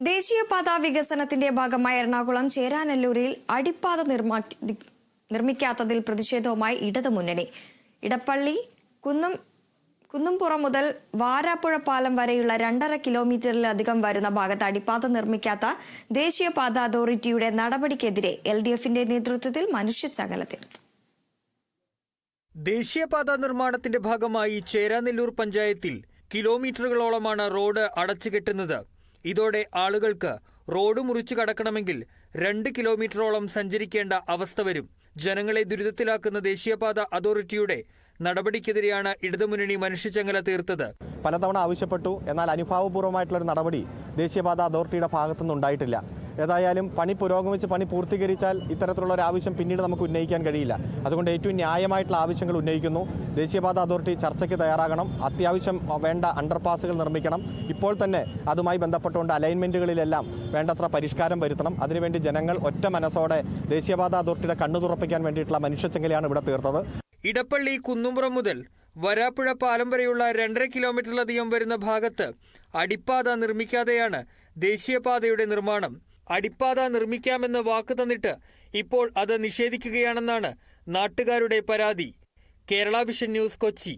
ദേശീയപാത വികസനത്തിന്റെ ഭാഗമായി എറണാകുളം ചേരാനല്ലൂരിൽ അടിപ്പാത നിർമ്മാ- നിർമ്മിക്കാത്തതിൽ പ്രതിഷേധവുമായി ഇടതുമുന്നണി. ഇടപ്പള്ളി കുന്നം കുന്നുംപുറം മുതൽ വാരാപ്പുഴ പാലം വരെയുള്ള രണ്ടര കിലോമീറ്ററിലധികം വരുന്ന ഭാഗത്ത് അടിപ്പാത നിർമ്മിക്കാത്ത ദേശീയപാത അതോറിറ്റിയുടെ നടപടിക്കെതിരെ എൽ ഡി എഫിന്റെ നേതൃത്വത്തിൽ മനുഷ്യച്ചകല തീർത്തു ദേശീയപാത നിർമ്മാണത്തിന്റെ ഭാഗമായി ചേരാനെല്ലൂർ പഞ്ചായത്തിൽ കിലോമീറ്ററുകളോളമാണ് റോഡ് അടച്ചുകെട്ടുന്നത്. ഇതോടെ ആളുകൾക്ക് റോഡ് മുറിച്ചു കടക്കണമെങ്കിൽ രണ്ട് കിലോമീറ്ററോളം സഞ്ചരിക്കേണ്ട അവസ്ഥ വരും. ജനങ്ങളെ ദുരിതത്തിലാക്കുന്ന ദേശീയപാത അതോറിറ്റിയുടെ നടപടിക്കെതിരെയാണ് ഇടതുമുന്നണി മനുഷ്യച്ചങ്ങല തീർത്തത്. പലതവണ ആവശ്യപ്പെട്ടു. എന്നാൽ അനുഭാവപൂർവമായിട്ടുള്ളൊരു നടപടി ദേശീയപാത അതോറിറ്റിയുടെ ഭാഗത്തുനിന്ന് ഉണ്ടായിട്ടില്ല. ഏതായാലും പണി പുരോഗമിച്ച് പണി പൂർത്തീകരിച്ചാൽ ഇത്തരത്തിലുള്ള ഒരു ആവശ്യം പിന്നീട് നമുക്ക് ഉന്നയിക്കാൻ കഴിയില്ല. അതുകൊണ്ട് ഏറ്റവും ന്യായമായിട്ടുള്ള ആവശ്യങ്ങൾ ഉന്നയിക്കുന്നു. ദേശീയപാത അതോറിറ്റി ചർച്ചയ്ക്ക് തയ്യാറാകണം. അത്യാവശ്യം വേണ്ട അണ്ടർപാസുകൾ നിർമ്മിക്കണം. ഇപ്പോൾ തന്നെ അതുമായി ബന്ധപ്പെട്ടുകൊണ്ട് അലൈൻമെന്റുകളിലെല്ലാം വേണ്ടത്ര പരിഷ്കാരം വരുത്തണം. അതിനുവേണ്ടി ജനങ്ങൾ ഒറ്റ മനസ്സോടെ ദേശീയപാത അതോറിറ്റിയുടെ കണ്ണു തുറപ്പിക്കാൻ വേണ്ടിയിട്ടുള്ള മനുഷ്യച്ചെങ്കിലാണ് ഇവിടെ തീർത്തത്. ഇടപ്പള്ളി കുന്നുംപുറം മുതൽ വരാപ്പുഴ പാലം വരെയുള്ള രണ്ടര കിലോമീറ്ററിലധികം വരുന്ന ഭാഗത്ത് അടിപ്പാത നിർമ്മിക്കാതെയാണ് ദേശീയപാതയുടെ നിർമ്മാണം. അടിപ്പാത നിർമ്മിക്കാമെന്ന് വാക്ക് തന്നിട്ട് ഇപ്പോൾ അത് നിഷേധിക്കുകയാണെന്നാണ് നാട്ടുകാരുടെ പരാതി. Kerala vision news Kochi.